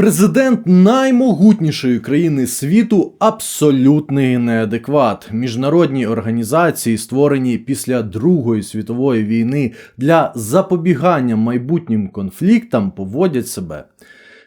Президент наймогутнішої країни світу абсолютний неадекват. Міжнародні організації, створені після Другої світової війни для запобігання майбутнім конфліктам, поводять себе.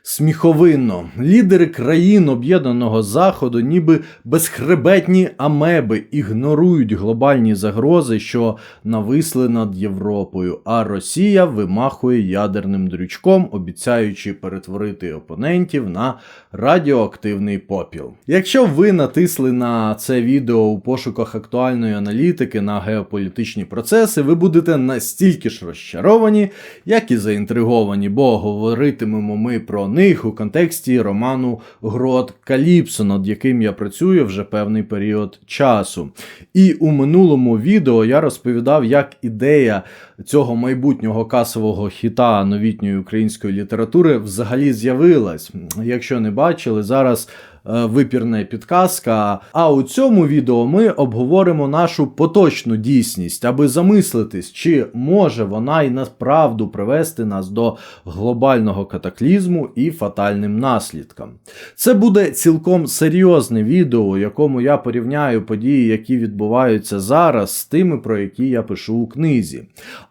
Сміховинно, лідери країн об'єднаного заходу, ніби безхребетні амеби, ігнорують глобальні загрози, що нависли над Європою. А Росія вимахує ядерним дрючком, обіцяючи перетворити опонентів на радіоактивний попіл. Якщо ви натисли на це відео у пошуках актуальної аналітики на геополітичні процеси, ви будете настільки ж розчаровані, як і заінтриговані, бо говоритимемо ми про них у контексті роману Грот Каліпсо, над яким я працюю вже певний період часу. І у минулому відео я розповідав, як ідея цього майбутнього касового хіта новітньої української літератури взагалі з'явилась. Якщо не бачили, зараз випірна підказка. А у цьому відео ми обговоримо нашу поточну дійсність, аби замислитись, чи може вона і насправду привести нас до глобального катаклізму і фатальним наслідкам. Це буде цілком серйозне відео, у якому я порівняю події, які відбуваються зараз, з тими, про які я пишу у книзі.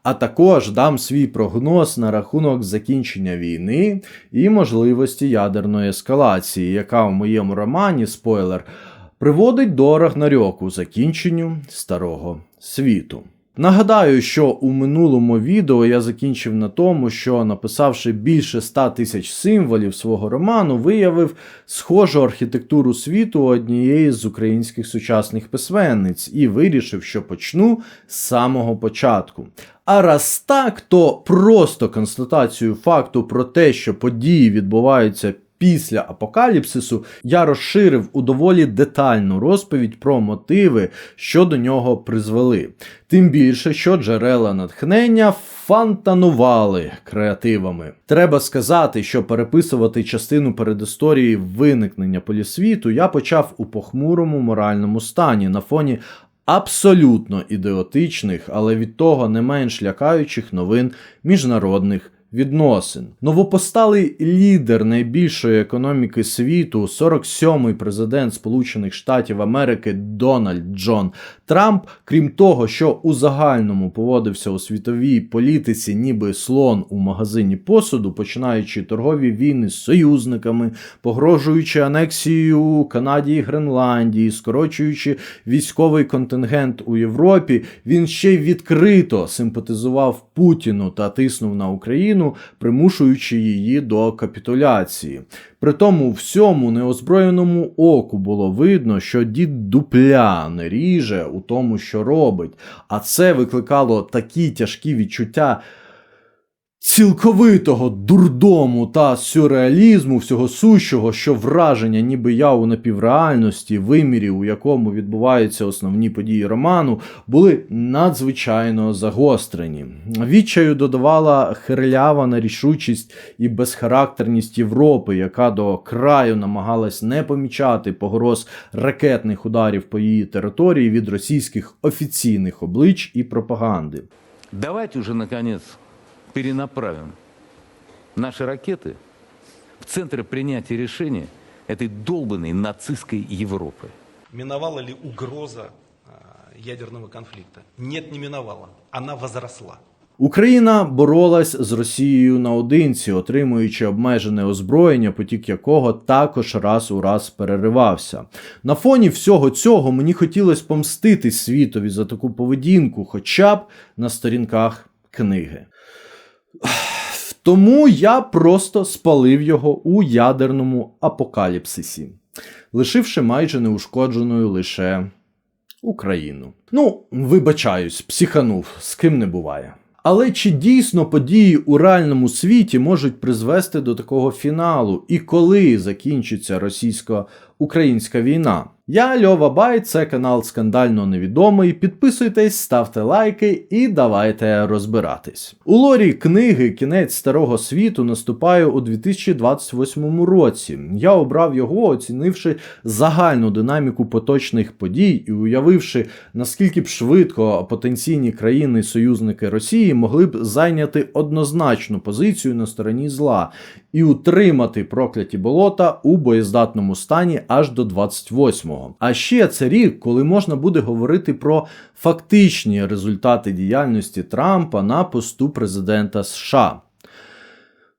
А також дам свій прогноз на рахунок закінчення війни і можливості ядерної ескалації, яка в моєму романі спойлер приводить до Рагнарьоку закінченню старого світу. Нагадаю, що у минулому відео я закінчив на тому, що написавши більше 100 тисяч символів свого роману, виявив схожу архітектуру світу однієї з українських сучасних письменниць і вирішив, що почну з самого початку. А раз так, то просто констатацію факту про те, що події відбуваються після апокаліпсису, я розширив у доволі детальну розповідь про мотиви, що до нього призвели. Тим більше, що джерела натхнення фонтанували креативами. Треба сказати, що переписувати частину передісторії виникнення полісвіту я почав у похмурому моральному стані на фоні абсолютно ідеотичних, але від того не менш лякаючих новин міжнародних відносин. Новопосталий лідер найбільшої економіки світу, 47-й президент Сполучених Штатів Америки Дональд Джон Трамп, крім того, що у загальному поводився у світовій політиці, ніби слон у магазині посуду, починаючи торгові війни з союзниками, погрожуючи анексією Канаді і Гренландії, скорочуючи військовий контингент у Європі, він ще й відкрито симпатизував Путіну та тиснув на Україну, примушуючи її до капітуляції. При тому всьому неозброєному оку було видно, що дід дупля не ріже у тому, що робить, а це викликало такі тяжкі відчуття. Цілковитого дурдому та сюрреалізму всього сущого, що враження, ніби я у напівреальності, вимірі, у якому відбуваються основні події роману, були надзвичайно загострені. Відчаю додавала хирлява нерішучість і безхарактерність Європи, яка до краю намагалась не помічати погроз ракетних ударів по її території від російських офіційних облич і пропаганди. Давайте уже, наконец, перенаправим наши ракеты в центр принятия решения этой долбанной нацистской Европы. Миновала ли угроза а, ядерного конфликта? Нет, не миновала. Она возросла. Україна боролась з Росією наодинці, отримуючи обмежене озброєння, потік якого також раз у раз переривався. На фоні всього цього мені хотілося помститись світові за таку поведінку, хоча б на сторінках книги. Тому я просто спалив його у ядерному апокаліпсисі, лишивши майже неушкодженою лише Україну. Ну, вибачаюсь, психанув, з ким не буває. Але чи дійсно події у реальному світі можуть призвести до такого фіналу, і коли закінчиться російсько-українська війна? Я Льова Бай, це канал Скандально Невідомий. Підписуйтесь, ставте лайки і давайте розбиратись. У лорі книги Кінець старого світу наступає у 2028 році. Я обрав його, оцінивши загальну динаміку поточних подій і уявивши, наскільки б швидко потенційні країни-союзники Росії могли б зайняти однозначну позицію на стороні зла і утримати прокляті болота у боєздатному стані аж до 28-го. А ще це рік, коли можна буде говорити про фактичні результати діяльності Трампа на посту президента США.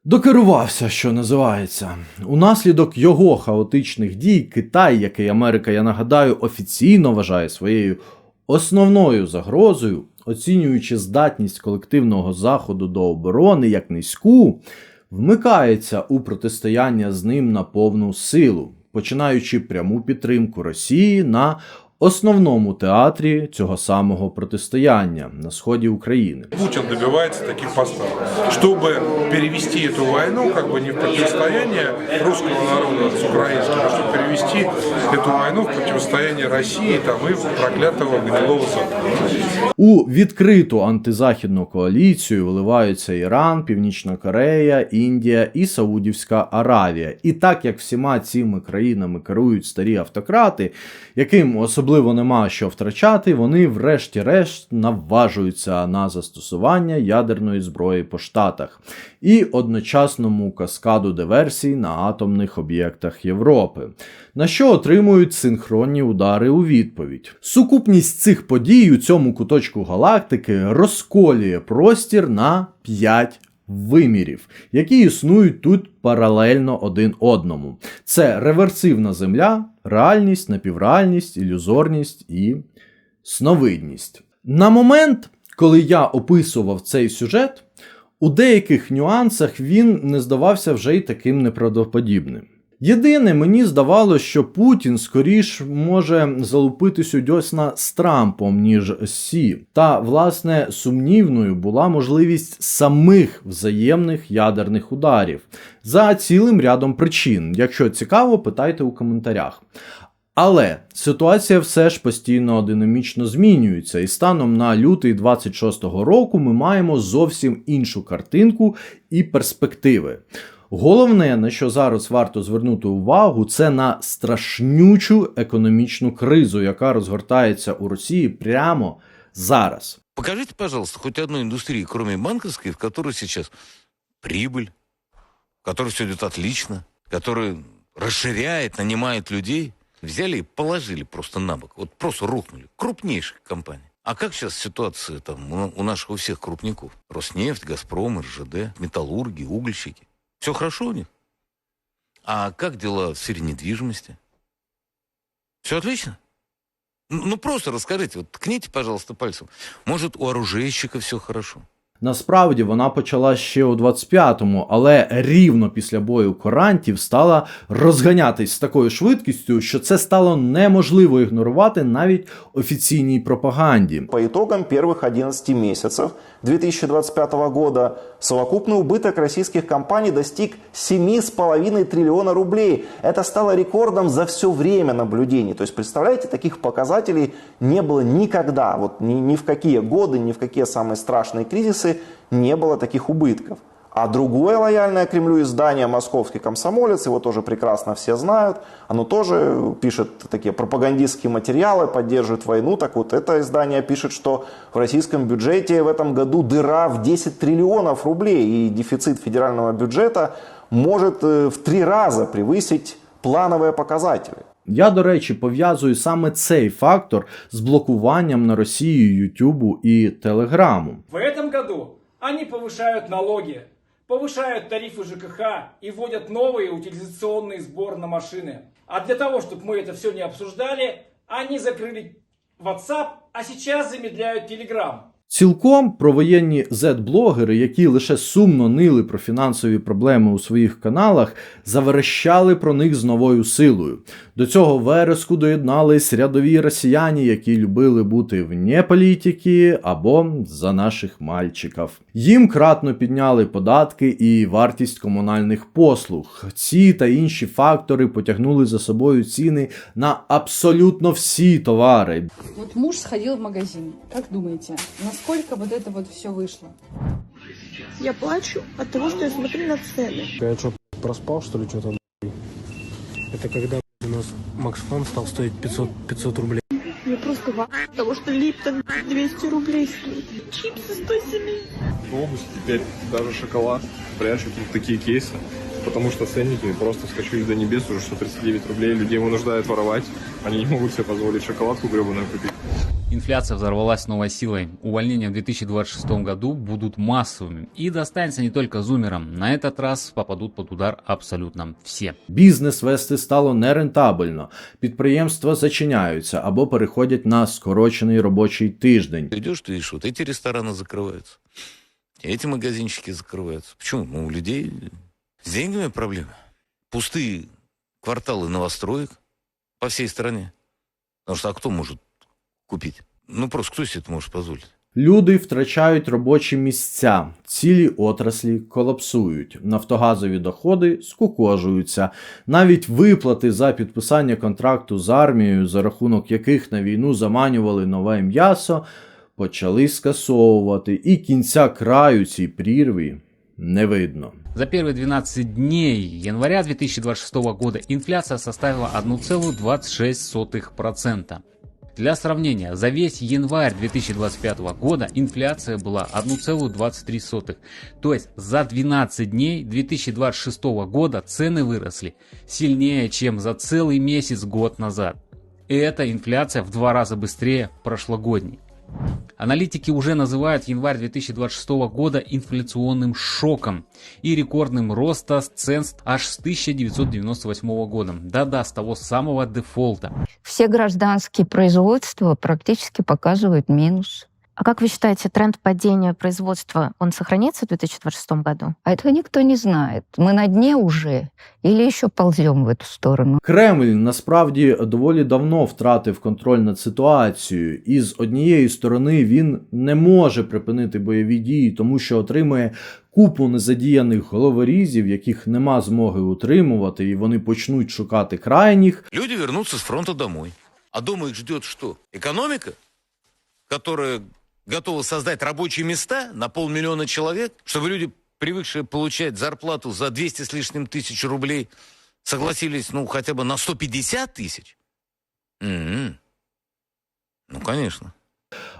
Докерувався, що називається. Унаслідок його хаотичних дій Китай, який Америка, я нагадаю, офіційно вважає своєю основною загрозою, оцінюючи здатність колективного заходу до оборони як низьку, вмикається у протистояння з ним на повну силу, починаючи пряму підтримку Росії на основному театрі цього самого протистояння на сході України. Путин добивается таких поставок, чтобы перевести эту войну как бы не в противостояние русского народа с украинским, а чтобы перевести эту войну в противостояние России там, и проклятого гнилого Запада. У відкриту антизахідну коаліцію вливаються Іран, Північна Корея, Індія і Саудівська Аравія. І так як всіма цими країнами керують старі автократи, яким особливо нема що втрачати, вони врешті-решт наважуються на застосування ядерної зброї по штатах і одночасному каскаду диверсій на атомних об'єктах Європи, на що отримують синхронні удари у відповідь. Сукупність цих подій у цьому куточку галактики розколює простір на 5 вимірів, які існують тут паралельно один одному. Це реверсивна земля, реальність, напівреальність, ілюзорність і сновидність. На момент, коли я описував цей сюжет, у деяких нюансах він не здавався вже й таким неправдоподібним. Єдине, мені здавалося, що Путін скоріш може залупитись у дьосна з Трампом, ніж Сі. Та, власне, сумнівною була можливість самих взаємних ядерних ударів за цілим рядом причин. Якщо цікаво, питайте у коментарях. Але ситуація все ж постійно динамічно змінюється, і станом на лютий 26-го року ми маємо зовсім іншу картинку і перспективи. Головне, на що зараз варто звернути увагу, це на страшнючу економічну кризу, яка розгортається у Росії прямо зараз. Покажите, пожалуйста, хоть одну индустрию, кроме банковской, в которой сейчас прибыль, в все идет отлично, которая расширяет, нанимает людей. Взяли и положили просто на бок. Вот просто рухнули. Крупнейших компаний. А как сейчас ситуация там у наших у всех крупников? Роснефть, Газпром, РЖД, металлурги, угольщики. Все хорошо у них? А как дела в сфере недвижимости? Все отлично? Ну, ну, просто расскажите, вот ткните, пожалуйста, пальцем. Может, у оружейщика все хорошо? Насправді вона почала ще у 25-му, але рівно після бою корантів стала розганятись з такою швидкістю, що це стало неможливо ігнорувати навіть офіційній пропаганді. По итогам первых 11 месяцев 2025 года совокупный убыток российских компаний достиг 7,5 триллиона рублей. Это стало рекордом за все время наблюдений. То есть, представляете, таких показателей не было никогда. Вот ни, ни в какие годы, ни в какие самые страшные кризисы не было таких убытков. А другое лояльное Кремлю издание «Московский комсомолец», его тоже прекрасно все знают, оно тоже пишет такие пропагандистские материалы, поддерживает войну. Так вот, это издание пишет, что в российском бюджете в этом году дыра в 10 триллионов рублей, и дефицит федерального бюджета может э, в три раза превысить плановые показатели. Я, до речі, пов'язую саме цей фактор з блокуванням на Росії Ютубу і Телеграму. В этом году они повышают налоги, повышают тарифы ЖКХ и вводят новый утилизационный сбор на машины. А для того, чтобы мы это все не обсуждали, они закрыли WhatsApp, а сейчас замедляют Telegram. Цілком провоєнні Z-блогери, які лише сумно нили про фінансові проблеми у своїх каналах, заверещали про них з новою силою. До цього вереску доєднались рядові росіяни, які любили бути вне політики або за наших мальчиків. Їм кратно підняли податки і вартість комунальних послуг. Ці та інші фактори потягнули за собою ціни на абсолютно всі товари. Вот муж сходил в магазин. Как думаете, насколько вот это вот все вышло? Я плачу от того, что я смотрю на цены. Я что, проспал, что ли, что-то? Это когда у нас Макс Фан стал стоить 500, 500 рублей. Я просто в того, что Липтон 200 рублей стоит. Чипсы 170. в области теперь даже шоколад прячут в такие кейсы, потому что ценники просто вскочили до небес уже 139 рублей. Людей вынуждают воровать, они не могут себе позволить шоколадку гребаную купить. Инфляция взорвалась с новой силой. Увольнения в 2026 году будут массовыми. И достанется не только зумерам. На этот раз попадут под удар абсолютно все. Бізнес вести стало нерентабельно. Підприємства зачиняються або переходять на скорочений робочий тиждень. Идешь, ты видишь, вот эти рестораны закрываются, эти магазинчики закрываются. Почему? Ну, у людей с деньгами проблемы. Пустые кварталы новостроек по всей стране. Потому что а кто может купить? Ну, просто кто себе это может? Люди втрачають робочі місця, цілі отраслі колапсують, нафтогазові доходи скукожуються. Навіть виплати за підписання контракту з армією, за рахунок яких на війну заманювали нове м'ясо, почали скасовувати, і кінця краю цій прірві не видно. За первые 12 дней января 2026 года инфляция составила 1,26%. Для сравнения, за весь январь 2025 года инфляция была 1,23%. То есть за 12 дней 2026 года цены выросли сильнее, чем за целый месяц год назад. И эта инфляция в два раза быстрее прошлогодней. Аналитики уже называют январь 2026 года инфляционным шоком и рекордным роста цен аж с 1998 года. Да-да, с того самого дефолта. Все гражданские производства практически показывают минус. А как вы считаете, тренд падения производства, он сохранится в 2026 году? А этого никто не знает. Мы на дне уже или еще ползем в эту сторону. Кремль насправді доволі давно втратив контроль над ситуацією, і з однієї сторони він не може припинити бойові дії, тому що отримує купу незадіяних головорізів, яких нема змоги утримувати, і вони почнуть шукати крайніх. Люди вернутся с фронта домой. А дома их ждет что? Экономика, которая готова создать рабочие места на полмиллиона человек, чтобы люди, привыкшие получать зарплату за 200 с лишним тысяч рублей, согласились, ну, хотя бы на 150 тысяч? М-м. Ну, конечно.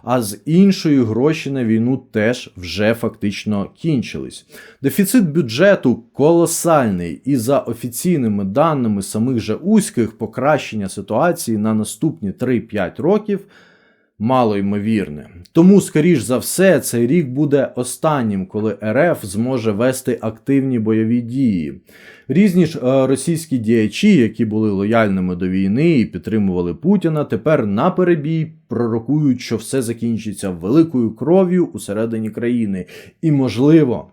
А з іншої гроші на війну теж вже фактично кінчились. Дефіцит бюджету колосальний, і за офіційними даними самих же Уських, покращення ситуації на наступні 3-5 років мало ймовірне. Тому, скоріш за все, цей рік буде останнім, коли РФ зможе вести активні бойові дії. Різні ж е, російські діячі, які були лояльними до війни і підтримували Путіна, тепер на перебій пророкують, що все закінчиться великою кров'ю усередині країни, і, можливо,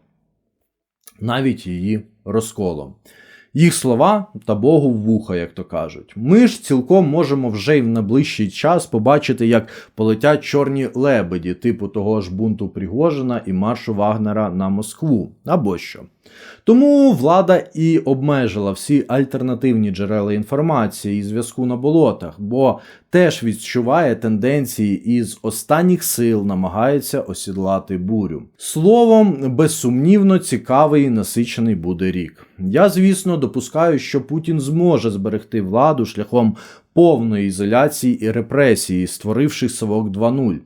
навіть її розколом. Їх слова та Богу в вуха, як то кажуть. Ми ж цілком можемо вже й в найближчий час побачити, як полетять чорні лебеді, типу того ж бунту Пригожина і маршу Вагнера на Москву або що. Тому влада і обмежила всі альтернативні джерела інформації і зв'язку на болотах, бо теж відчуває тенденції і з останніх сил намагається осідлати бурю. Словом, безсумнівно цікавий і насичений буде рік. Я, звісно, допускаю, що Путін зможе зберегти владу шляхом повної ізоляції і репресії, створивши Совок 2.0.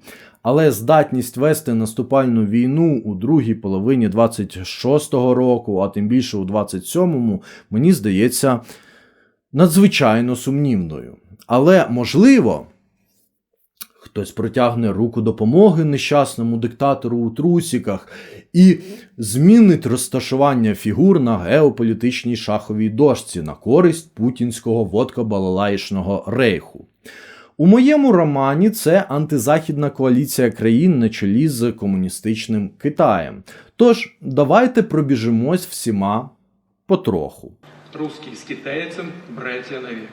Але здатність вести наступальну війну у другій половині 26-го року, а тим більше у 27-му, мені здається надзвичайно сумнівною. Але можливо, хтось протягне руку допомоги нещасному диктатору у трусіках і змінить розташування фігур на геополітичній шаховій дошці на користь путінського водко-балалаїшного рейху. У моєму романі це антизахідна коаліція країн на чолі з комуністичним Китаєм. Тож давайте пробіжимось всіма потроху. Русский с китайцем братья навек.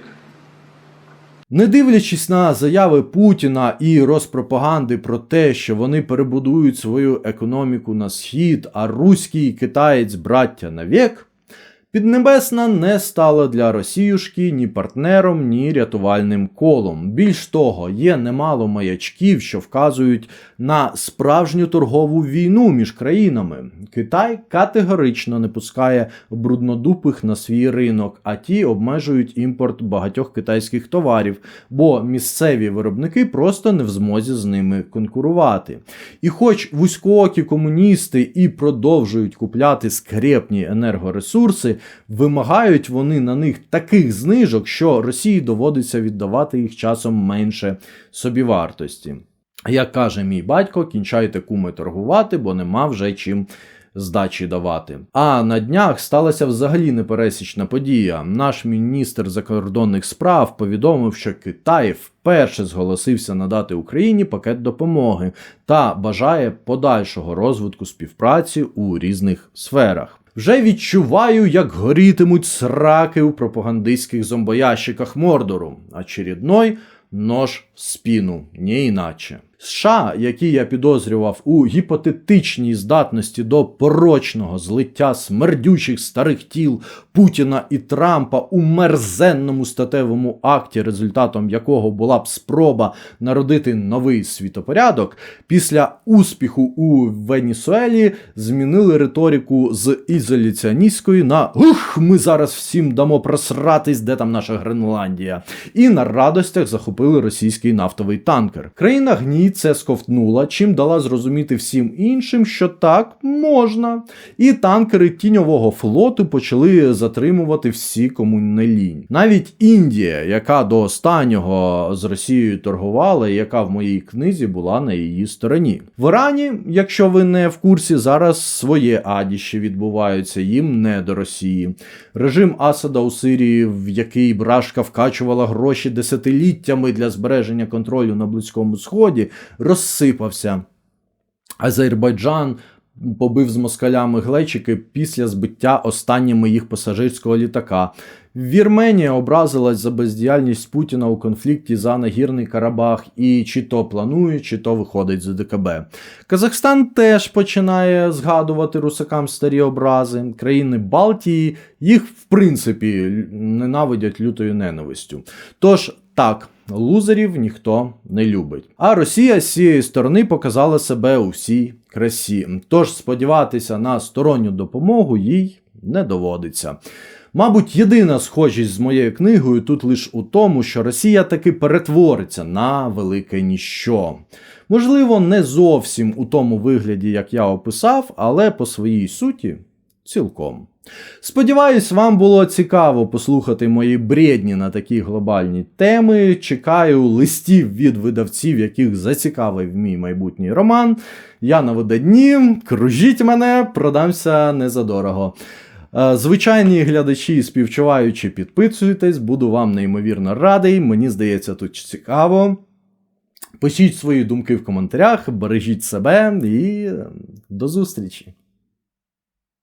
Не дивлячись на заяви Путіна і розпропаганди про те, що вони перебудують свою економіку на схід, а руський і китаєць браття навік, Піднебесна не стала для Росіюшки ні партнером, ні рятувальним колом. Більш того, є немало маячків, що вказують на справжню торгову війну між країнами. Китай категорично не пускає бруднодупих на свій ринок, а ті обмежують імпорт багатьох китайських товарів, бо місцеві виробники просто не в змозі з ними конкурувати. І хоч вузькоокі комуністи і продовжують купляти скрепні енергоресурси, вимагають вони на них таких знижок, що Росії доводиться віддавати їх часом менше собівартості. Як каже мій батько, кінчайте куми торгувати, бо нема вже чим здачі давати. А на днях сталася взагалі непересічна подія. Наш міністр закордонних справ повідомив, що Китай вперше зголосився надати Україні пакет допомоги та бажає подальшого розвитку співпраці у різних сферах. Вже відчуваю, як горітимуть сраки у пропагандистських зомбоящиках Мордору. а Очередной нож в спину, не іначе. США, які я підозрював у гіпотетичній здатності до порочного злиття смердючих старих тіл Путіна і Трампа у мерзенному статевому акті, результатом якого була б спроба народити новий світопорядок, після успіху у Венесуелі змінили риторику з ізоляціоністської на Ух, ми зараз всім дамо просратись, де там наша Гренландія. І на радостях захопили російський нафтовий танкер. Країна гній це сковтнула, чим дала зрозуміти всім іншим, що так можна. І танкери тіньового флоту почали затримувати всі кому не лінь. Навіть Індія, яка до останнього з Росією торгувала, і яка в моїй книзі була на її стороні. В Ірані, якщо ви не в курсі, зараз своє адіще відбуваються їм не до Росії. Режим Асада у Сирії, в який брашка вкачувала гроші десятиліттями для збереження контролю на Близькому Сході, розсипався. Азербайджан побив з москалями глечики після збиття останніми їх пасажирського літака. Вірменія образилась за бездіяльність Путіна у конфлікті за Нагірний Карабах і чи то планує, чи то виходить з ДКБ. Казахстан теж починає згадувати русакам старі образи. Країни Балтії їх в принципі ненавидять лютою ненавистю. Тож так. Лузерів ніхто не любить. А Росія з цієї сторони показала себе у всій красі. Тож сподіватися на сторонню допомогу їй не доводиться. Мабуть, єдина схожість з моєю книгою тут лише у тому, що Росія таки перетвориться на велике ніщо. Можливо, не зовсім у тому вигляді, як я описав, але по своїй суті цілком. Сподіваюсь, вам було цікаво послухати мої бредні на такі глобальні теми. Чекаю листів від видавців, яких зацікавив мій майбутній роман. Я на виданні, кружіть мене, продамся незадорого. Е, Звичайні глядачі, співчуваючи, підписуйтесь, буду вам неймовірно радий. Мені здається, тут цікаво. Пишіть свої думки в коментарях, бережіть себе і до зустрічі!